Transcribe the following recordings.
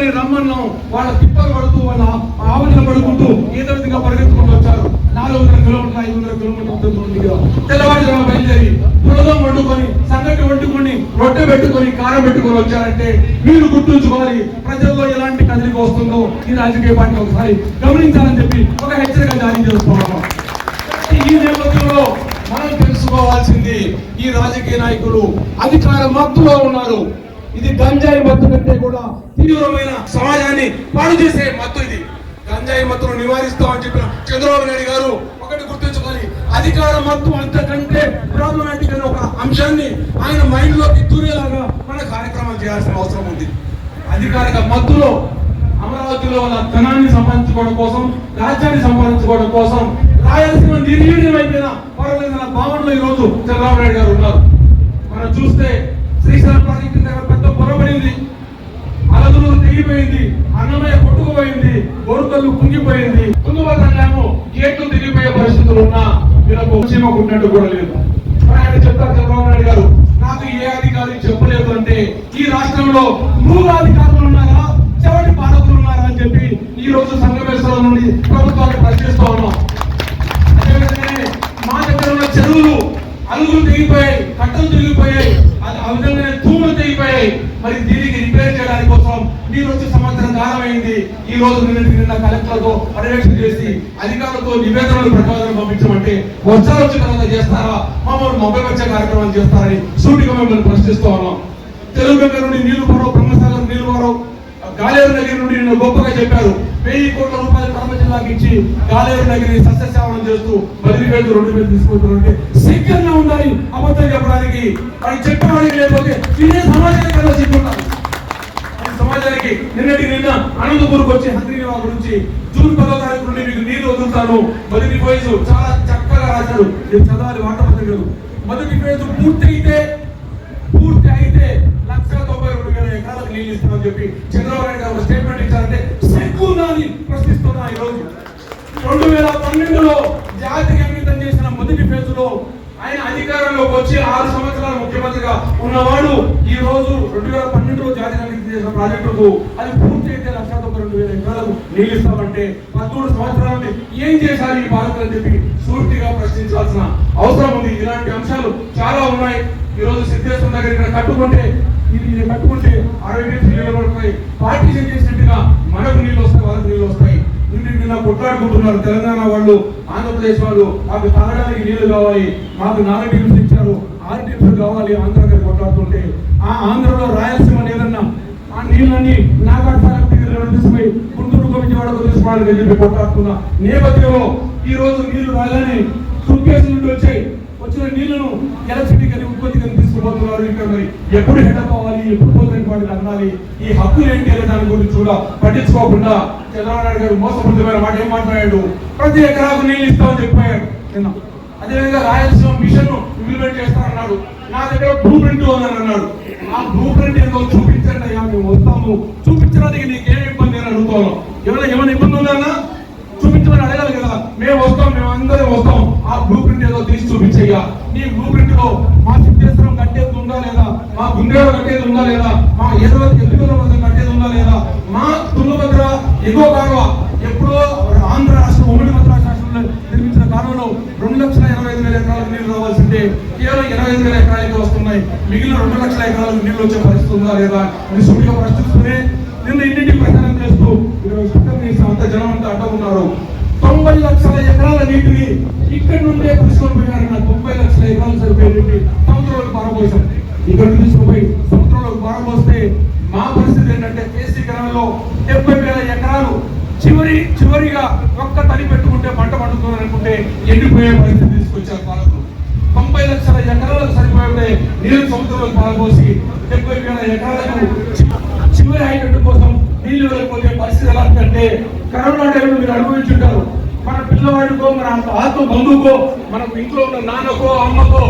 నీళ్ళని రమ్మన్నాం. వాళ్ళ తిప్పలు పడుతూ వాళ్ళ ఆవరణ పడుకుంటూ ఏదో విధంగా పరిగెత్తుకుంటూ వచ్చారు. నాలుగు వందల కిలోమీటర్లు ఐదు వందల కిలోమీటర్లు తెల్లవారుజామున బయలుదేరి పులదం వండుకొని సంగటి వండుకొని రొట్టె పెట్టుకొని కారం పెట్టుకొని వచ్చారంటే మీరు గుర్తుంచుకోవాలి ప్రజల్లో ఎలాంటి కదలిక వస్తుందో ఈ రాజకీయ పార్టీ ఒకసారి గమనించాలని చెప్పి ఒక హెచ్చరిక జారీ చేస్తున్నాము. ఈ నేపథ్యంలో మనం తెలుసుకోవాల్సింది ఈ రాజకీయ నాయకులు అధికార మత్తులో ఉన్నారు. ఇది గంజాయి మత్తు కంటే కూడా తీవ్రమైన సమాజాన్ని పాడు చేసే మత్తు ఇది. గంజాయి మత్తును నివారిస్తామని చెప్పిన చంద్రబాబు నాయుడు గారు ఒకటి గుర్తుంచుకోవాలి. అధికార మత్తు అంతకంటే ప్రాబ్లమాటిక్ అనే ఒక అంశాన్ని ఆయన మైండ్లోకి దూరేలాగా మన కార్యక్రమం చేయాల్సిన అవసరం ఉంది. అధికారిక మత్తులో అమరావతిలో ఉన్న ధనాన్ని సంపాదించుకోవడం కోసం రాజ్యాన్ని సంపాదించుకోవడం కోసం రాయలసీమ నిర్వీర్యమైపోయిన అయిపోయిన పర్వాలేదన్న భావనలో ఈరోజు చంద్రబాబు నాయుడు గారు ఉన్నారు. మనం చూస్తే శ్రీశైలం ప్రాజెక్టు దగ్గర అలదులు అన్నమయ్య కొట్టుకుపోయింది గోరుకల్లు కుంగిపోయింది. ముందు డ్యాము గేట్లు తెగిపోయే పరిస్థితులు ఉన్నా వీళ్ళకు చీమకు ఉన్నట్టు కూడా లేదు. మరి ఆయన చెప్తారు చంద్రబాబు నాయుడు గారు నాకు ఏ అధికారి చెప్పలేదు అంటే ఈ రాష్ట్రంలో నూరు అధికారులు ఉన్నారా చెవటి పాలకులు ఉన్నారా? అని చెప్పి ఈ రోజు సంగమేశ్వరం నుండి ప్రభుత్వాన్ని ప్రశ్నిస్తూ ఉన్నాం. మా దగ్గర ఉన్న చెరువులు అలుగులు తెగిపోయాయి కట్టలు తెగిపోయాయి ఆ విధంగానే తూములు తెగిపోయాయి. మరి దీనికి రిపేర్ చేయడానికి కోసం మీరు వచ్చే సంవత్సరం కాలం ఈ రోజు నిన్నటి నిన్న కలెక్టర్తో పర్యవేక్షణ చేసి అధికారులతో నివేదనలు ప్రతిపాదనలు పంపించమంటే వర్షాలు వచ్చే తర్వాత చేస్తారా? మమ్మల్ని మొబైల్ వచ్చే కార్యక్రమం చేస్తారని సూటిగా మిమ్మల్ని ప్రశ్నిస్తూ ఉన్నాం. తెలుగు నుండి నీళ్ళు పోరవు బ్రహ్మసాగర్ నీళ్ళు పోరవు కాలేరు నగిరి నుండి నిన్ను గొప్పగా చెప్పారు. వెయ్యి కోట్ల రూపాయలు కడప జిల్లాకి ఇచ్చి కాలేరు నగిరి సస్యశ్యామలం చేస్తూ బదిలీ వేలు రెండు వేలు తీసుకుంటున్నారంటే సిగ్గంగా ఉండాలి అబద్ధం చెప్పడానికి అది చెప్పడానికి లేకపోతే ఇదే సమాజానికి కదా సిగ్గుంటారు సమాజానికి నిన్నటి నిన్న అనంతపూర్కి వచ్చి హంద్రీనివా గురించి జూన్ పదో తారీఖు నుండి మీకు నీరు వదులుతాను. మొదటి ఫేజ్ చాలా చక్కగా రాశారు. నేను చదవాలి వాటపత్రికలు మొదటి ఫేజ్ పూర్తి అయితే పూర్తి అయితే లక్ష తొంభై నీళ్ళు ఇస్తామని చెప్పి చంద్రబాబు నాయుడు గారు ఒక స్టేట్మెంట్ ఇచ్చారంటే సిగ్గుందా అని ప్రశ్నిస్తున్నా ఈరోజు. రెండు వేల పన్నెండులో జాతికి అంకితం చేసిన మొదటి ఫేజ్లో ఆయన అధికారంలోకి వచ్చి ఆరు సంవత్సరాల ముఖ్యమంత్రిగా ఉన్నవాడు ఈ రోజు రెండు వేల పన్నెండులో జాతికి అంకితం చేసిన ప్రాజెక్టుకు అది పూర్తి అయితే లక్ష తొంభై రెండు వేల ఎకరాలకు నీళ్ళు ఇస్తామంటే పదమూడు సంవత్సరాలని ఏం చేశారు ఈ బాధితులు అని చెప్పి సూటిగా ప్రశ్నించాల్సిన అవసరం ఉంది. ఇలాంటి అంశాలు చాలా ఉన్నాయి. ఈరోజు సిద్ధేశ్వరం దగ్గర ఇక్కడ కట్టుకుంటే ఇది ఇది కట్టుకుంటే అరవై నుంచి నీళ్ళు పార్టీషన్ చేసినట్టుగా మనకు నీళ్ళు వస్తాయి వాళ్ళకి నీళ్ళు వస్తాయి. నిన్న నిన్న కొట్లాడుకుంటున్నారు తెలంగాణ వాళ్ళు ఆంధ్రప్రదేశ్ వాళ్ళు. మాకు తాగడానికి నీళ్ళు కావాలి మాకు నాలుగు టీమ్స్ ఇచ్చారు. ఆరు టీమ్స్ కావాలి ఆంధ్ర దగ్గర కొట్లాడుతుంటే. ఆ ఆంధ్రలో రాయలసీమ ఏదన్నా ఆ నీళ్ళని నాగార్జున తీసుకుపోయి గుంటూరు విజయవాడకు తీసుకోవాలని చెప్పి కొట్లాడుతున్నా నేపథ్యంలో ఈ రోజు నీళ్ళు రాగానే సుంకేసు నుండి వచ్చాయి. వచ్చిన నీళ్ళను ఎలక్ట్రిసిటీ కానీ ఉత్పత్తి కానీ తీసుకుపోతున్నారు. ఇక్కడ మరి ఎప్పుడు హెడప్ అవ్వాలి ఎప్పుడు పోతుంది వాటికి అందాలి ఈ హక్కులు ఏంటి అనే దాని గురించి కూడా పట్టించుకోకుండా చంద్రబాబు నాయుడు గారు మోసపూరితమైన మాట ఏం మాట్లాడాడు? ప్రతి ఎకరాకు నీళ్ళు ఇస్తామని చెప్పాడు. నిన్న అదేవిధంగా రాయలసీమ మిషన్ ఇంప్లిమెంట్ చేస్తానన్నాడు. నా దగ్గర బ్లూ ప్రింట్ ఉందని అన్నాడు. ఆ బ్లూ ప్రింట్ ఏదో చూపించండి అయ్యా మేము వస్తాము. చూపించడానికి నీకు ఏం ఇబ్బంది అని అడుగుతాను ఏమైనా ఏమైనా ఇబ్బంది ఉందన్నా చూపించమని అడగాలి. మేము వస్తాం మేము అందరం వస్తాం ఆ బ్లూ ప్రింట్ ఏదో తీసి చూపించయ్యా. నీ బ్లూ ప్రింట్లో మా సిద్ధేశ్వరం కట్టేది ఉందా లేదా? మా గుండెలో కట్టేది ఉందా లేదా? మా ఎదురు ఎదుగుల వద్ద కట్టేది ఉందా లేదా? మా తుంగభద్ర ఎగువ కాలువ ఎప్పుడో ఆంధ్ర రాష్ట్రం ఉమ్మడి భద్ర శాసనంలో నిర్మించిన కాలంలో రెండు లక్షల ఇరవై ఐదు వేల ఎకరాలకు నీళ్ళు రావాల్సిందే. కేవలం ఇరవై ఐదు వేల ఎకరాలకి వస్తున్నాయి. మిగిలిన రెండు లక్షల ఎకరాలకు నీళ్ళు వచ్చే పరిస్థితి ఉందా లేదా అని సుడిగా ప్రశ్నిస్తూనే నిన్న ఇంటింటి ప్రచారం చేస్తూ ఇరవై స్పీకర్ చేసిన అంత జనం అంతా అడ్డం ఉన్నారు. తొంభై లక్షల ఎకరాల నీటిని ఇక్కడి నుండే తీసుకొని పోయారన్న తొంభై లక్షల ఎకరాలు సరిపోయే నీటి సముద్రంలోకి పారబోసాం. ఇక్కడ తీసుకుపోయి సముద్రంలోకి పారబోస్తే మా పరిస్థితి ఏంటంటే కేసీ గ్రామంలో డెబ్బై వేల ఎకరాలు చివరి చివరిగా ఒక్క తడి పెట్టుకుంటే పంట పండుతుంది అనుకుంటే ఎండిపోయే పరిస్థితి తీసుకొచ్చారు పాలకు తొంభై లక్షల ఎకరాలకు సరిపోయే నీరు సముద్రంలోకి పారబోసి డెబ్బై వేల ఎకరాలకు చివరి అయినట్టు కోసం నీళ్ళు వెళ్ళిపోతే పరిస్థితి ఎలా అంటే కరోనా టైంలో మీరు అనుభవించుంటారు. మన పిల్లవాడికో మన ఆత్మ బంధువుకో మన ఇంట్లో ఉన్న నాన్నకో అమ్మకో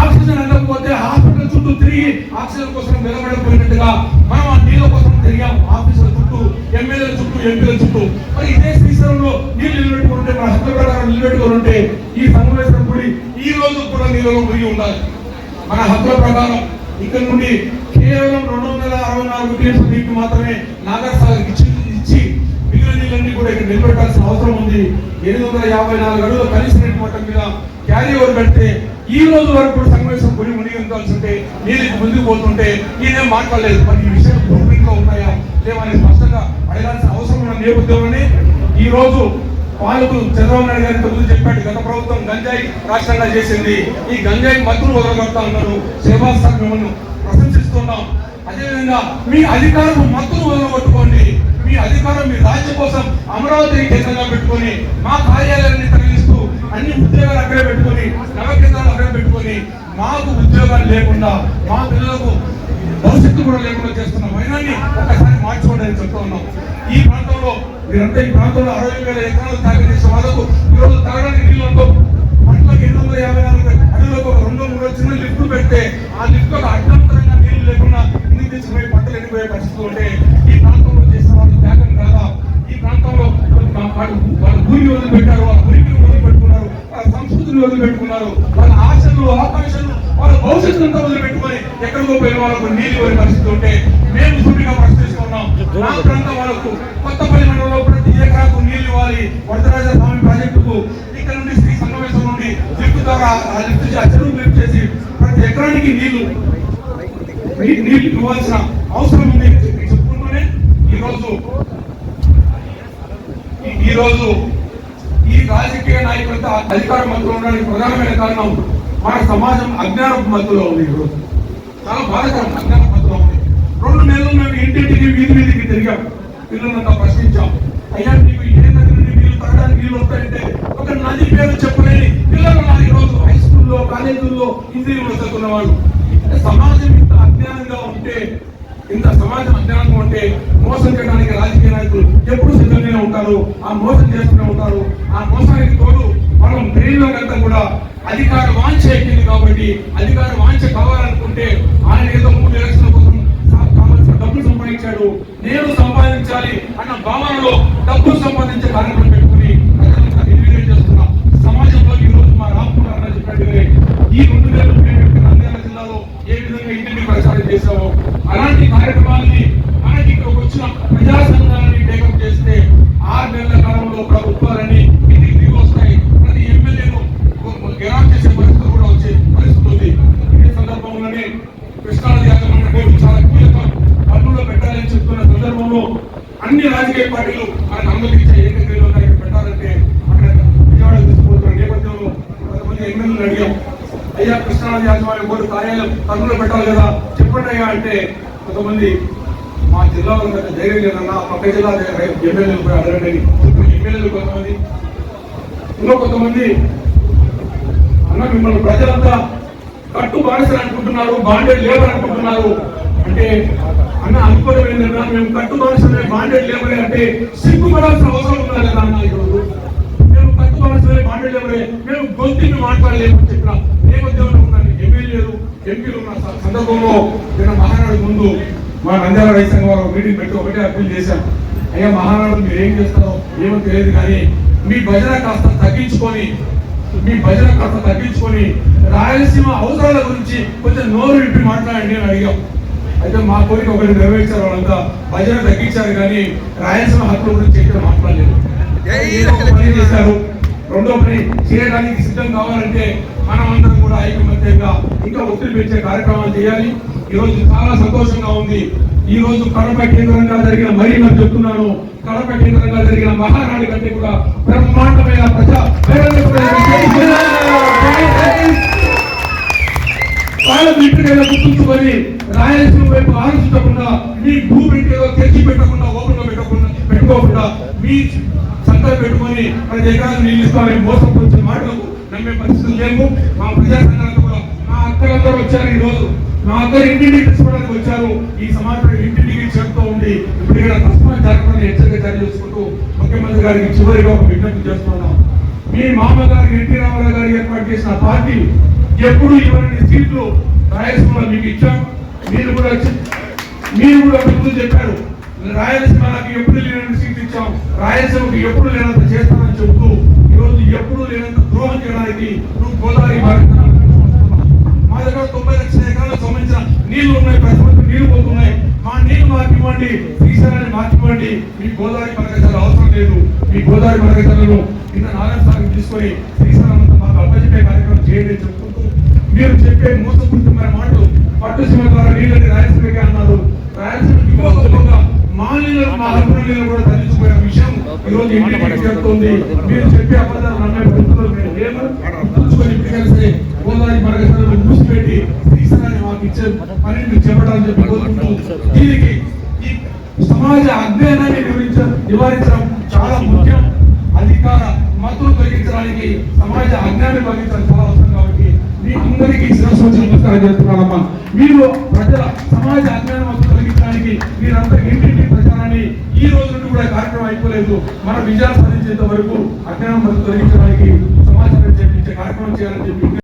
ఆక్సిజన్ అందకపోతే హాస్పిటల్ చుట్టూ తిరిగి ఆక్సిజన్ కోసం నిలబడిపోయినట్టుగా మనం ఆ నీళ్ళ కోసం తిరిగాం. ఆఫీసుల చుట్టూ ఎమ్మెల్యేల చుట్టూ ఎంపీల చుట్టూ. మరి ఇదే శ్రీశైలంలో నీళ్ళు నిలబెట్టుకుని ఉంటే మన హక్కుల ప్రకారం నిలబెట్టుకుని ఉంటే ఈ సమావేశం గుడి ఈ రోజు కూడా నీళ్ళలో మునిగి ఉండాలి. మన హక్కుల ప్రకారం ఇక్కడ నుండి కేవలం రెండు వందల అరవై నాలుగు టీఎంసీ నీటిని మాత్రమే నాగర్ సాగర్ కూడా ఇక్కడ నిలబెట్టాల్సిన అవసరం ఉంది. ఎనిమిది వందల యాభై నాలుగు అడుగుల కనీస నీటి మట్టం మీద క్యారీ ఓవర్ పెడితే ఈ రోజు వరకు కూడా సన్నివేశం కొని మునిగించాల్సి ఉంటే నీళ్ళు ముందుకు పోతుంటే నేనేం మాట్లాడలేదు. మరి ఈ విషయం బ్లూప్రింట్ ఉన్నాయా? లేవని స్పష్టంగా అడగాల్సిన అవసరం ఉన్న నేపథ్యంలోనే ఈ రోజు పాలకు చంద్రబాబు నాయుడు గారి ముందు చెప్పాడు. గత ప్రభుత్వం గంజాయి రాష్ట్రంగా చేసింది. ఈ గంజాయి మత్తులు వదలగొడతా ఉన్నారు శ్రీనివాస్ మిమ్మల్ని ప్రశంసిస్తున్నాం. అదేవిధంగా మీ అధికారులు మత్తులు వదలగొట్టుకోండి. మీ అధికారం మీ రాజ్యం కోసం అమరావతిని కేంద్రంగా పెట్టుకొని మా కార్యాలయాన్ని తరలిస్తూ అన్ని ఉద్యోగాలు అక్కడే పెట్టుకొని నవ కేంద్రాలు అక్కడే పెట్టుకొని మాకు ఉద్యోగాలు లేకుండా మా పిల్లలకు భవిష్యత్తు కూడా లేకుండా చేస్తున్న వైనాన్ని ఒకసారి మార్చుకోండి అని చెప్తా ఉన్నాం. ఈ ప్రాంతంలో మీరంతా ఈ ప్రాంతంలో అరవై వేల ఎకరాలు తాగి చేసే వాళ్ళకు ఈరోజు తాగడానికి నీళ్ళు ఉండవు. పంటలకు ఎనిమిది వందల యాభై నాలుగు అడుగులకు ఒక రెండు మూడు చిన్న లిఫ్ట్లు పెడితే ఆ లిఫ్ట్ ఒక అడ్డంతరంగా నీళ్ళు లేకుండా ఇంటికి తీసుకుపోయి పంటలు ఎండిపోయే పరిస్థితులు ఉంటే ఈ ప్రాంతంలో వాళ్ళు జాగ్రత్త కదా? ఈ ప్రాంతంలో మా- వాళ్ళు వాళ్ళ భూమిని వదిలిపెట్టారు వాళ్ళ ఉనికిని వదిలిపెట్టుకున్నారు వాళ్ళ సంస్కృతిని వదిలిపెట్టుకున్నారు వాళ్ళ ఆశలు ఆకాంక్షలు వాళ్ళ భవిష్యత్తు అంతా వదిలిపెట్టుకొని ఎక్కడికో పోయిన వాళ్ళకు నీళ్ళు పోయిన పరిస్థితి ఉంటే మేము సూటిగా పరిస్థితున్నాం మా ప్రాంతం వాళ్ళకు కొత్తపల్లి మండలంలో ప్రతి ఎకరాకు నీళ్ళు ఇవ్వాలి. వరదరాజ స్వామి ప్రాజెక్టుకు ఇక్కడ నుండి శ్రీ సంగమేశ్వరం నుండి లిఫ్ట్ ద్వారా ఆ లిఫ్ట్ చెరువు లిఫ్ట్ చేసి ప్రతి ఎకరానికి నీళ్ళు నీళ్ళు ఇవ్వాల్సిన అవసరం ఉంది. ఈరోజు ఈ- రాజకీయ నాయకులతో అధికార మధ్యలో ఉండడానికి ప్రధానమైన కారణం మన సమాజం అజ్ఞాన మధ్యలో ఉంది ఈరోజు. చాలా బాధకరం అజ్ఞాన మధ్యలో ఉంది. రెండు నెలలు మేము ఇంటింటికి వీధి వీధికి తిరిగాం. పిల్లలంతా ప్రశ్నించాం. ఉంటారు ఆ మోసం చేస్తూనే ఉంటారు ఆ మోసానికి తోడు మనం బ్రెయిన్ కూడా అధికార వాంఛ ఎక్కింది కాబట్టి అధికార వాంఛ కావాలనుకుంటే ఆయన ఏదో మూడు ఎలక్షన్ల కోసం కావాల్సిన డబ్బులు సంపాదించాడు. నేను సంపాదించాలి అన్న భావనలో డబ్బులు సంపాదించే కార్యక్రమం పెట్టుకుని ప్రజలంతా సమాజంలో ఈ రోజు మా రామకుమార్ అన్న చెప్పినట్టుగానే ఈ రెండు వేల నంద్యాల జిల్లాలో ఏ విధంగా ఇంటిని ప్రచారం చేశామో అలాంటి కార్యాలయం పన్నులో పెట్టాలి కదా చెప్పండి అయ్యా అంటే కొంతమంది మా జిల్లాలో ఉన్న ధైర్యం లేదన్నా పక్క జిల్లా ఎమ్మెల్యేలు పోయి అడగండి. ఎమ్మెల్యేలు కొంతమంది ఇంకో కొంతమంది అన్న మిమ్మల్ని ప్రజలంతా కట్టు బానిసలు అనుకుంటున్నారు బాండెడ్ లేబర్ అనుకుంటున్నారు అంటే అన్న అనుకోవడం ఏంటన్నా మేము కట్టు బానిసలే బాండెడ్ లేబరే అంటే సిగ్గుపడాల్సిన అవసరం ఉన్నా కదా అన్న ఈరోజు. మేము కట్టు బానిసలే బాండెడ్ లేబరే మేము గొంతుని మాట్లాడలేమని చెప్పిన ఏ ఉద్యోగం ఎంపీలు ఉన్న సందర్భంలో నిన్న మహానాడు ముందు మా నంద్యాల రైతు సంఘం వారు మీటింగ్ పెట్టి ఒకటే అప్పీల్ చేశాం అయ్యా మహానాడు మీరు ఏం చేస్తారో ఏమో తెలియదు కానీ మీ భజన కాస్త తగ్గించుకొని మీ భజన కాస్త తగ్గించుకొని రాయలసీమ అవసరాల గురించి కొంచెం నోరు విప్పి మాట్లాడండి అని అడిగాం. అయితే మా కోరిక ఒకటి నెరవేర్చారు వాళ్ళంతా. భజన తగ్గించారు కానీ రాయలసీమ హక్కుల గురించి ఎక్కడ మాట్లాడలేదు. చేశారు. రెండో పని చేయడానికి సిద్ధం కావాలంటే మనం అందరం కూడా ఐకమత్యంగా ఇంకా ఒత్తిడి పెంచే కార్యక్రమాలు చేయాలి. ఈ రోజు చాలా సంతోషంగా ఉంది. ఈ రోజు కడప కేంద్రంగా జరిగిన మరీ నేను చెప్తున్నాను. కడప కేంద్రంగా జరిగిన మహానాడు కంటే కూడా బ్రహ్మాండమైన ప్రజా వాళ్ళ ఇంటికైనా గుర్తుంచుకొని రాయలసీమ వైపు ఆలోచించకుండా మీ భూమి ఏదో తెచ్చి పెట్టకుండా ఓపెన్ పెట్టకుండా పెట్టుకోకుండా మీ సంతలు పెట్టుకొని ప్రతి ఎకరాలు నీళ్ళు ఇస్తామని మోసం వచ్చిన మాటలకు నమ్మే పరిస్థితులు లేవు. మా ప్రజా సంఘాలకు కూడా మా అక్కలందరూ వచ్చారు ఈ రోజు మా అక్కలు ఇంటింటికి తీసుకోవడానికి వచ్చారు. ఈ సమాచారం ఇంటింటికి చేరుతూ ఉండి ఇప్పుడు ఇక్కడ తస్మా జాగ్రత్తని హెచ్చరిక జారీ చేసుకుంటూ ముఖ్యమంత్రి గారికి చివరిగా ఒక విజ్ఞప్తి చేస్తున్నాం మీ మామగారు ఎన్టీ రామారావు గారు ఏర్పాటు చేసిన పార్టీ ఎప్పుడు ఇవన్నీ సీట్లు రాయలసీమలో మీకు ఇచ్చాం. మీరు కూడా మీరు కూడా ముందు చెప్పారు. రాయలసీమ నాకు ఎప్పుడు లేనంత సీట్లు ఇచ్చాం రాయలసీమకు ఎప్పుడు లేనంత చేస్తానని చెబుతూ ఈరోజు ఎప్పుడు లేనంత ద్రోహం చేయడానికి నువ్వు గోదావరి మా దగ్గర తొంభై లక్షల ఎకరాలకు సంబంధించిన నీళ్ళు ఉన్నాయి ప్రతి మా నీళ్ళు మాకు మార్చివ్వండి శ్రీశైలాన్ని ఇవ్వండి మీ గోదావరి మరకశాల అవసరం లేదు. మీ గోదావరి మరకశాలను కింద నారాయణ సాగర్ తీసుకొని శ్రీశైలం అంతా మాకు అప్పచెప్పే కార్యక్రమం చేయండి చెప్పుకుంటూ మీరు చెప్పే మోసపూరితమైన మాటలు పట్టు సీమ ద్వారా నీళ్ళని రాయలసీమకి అన్న రాయలసీమకి ఇవ్వకపోగా మా నీళ్ళు నీళ్ళు కూడా తరలించిపోయిన విషయం ఈ రోజు ఇంటికి చెప్తుంది మీరు చెప్పే అబద్ధాలు నమ్మే పరిస్థితుల్లో మేము లేము. గుర్తుంచుకొని ఇప్పటికైనా సరే గోదావరి మరగసాలను మూసిపెట్టి మాకు ఇచ్చే పని మీరు చెప్పడాలని చెప్పి కోరుకుంటూ దీనికి ఈ సమాజ అజ్ఞానాన్ని నివారించ నివారించడం చాలా ముఖ్యం. అధికార మతులు తొలగించడానికి సమాజ అజ్ఞానాన్ని తొలగించడం చాలా అవసరం కాబట్టి మీ అందరికీ శిరస్సు నమస్కారం చేస్తున్నానమ్మా. మీరు ప్రజల సమాజ అజ్ఞాన తొలగించడానికి మీరంతా ఇంటింటి ప్రచారాన్ని ఈ రోజు నుండి కూడా లేదు. అయిపోలేదు మన విజయాలు సాధించేంత వరకు అజ్ఞానం తొలగించడానికి సమాచారం చేపించే కార్యక్రమం చేయాలని చెప్పి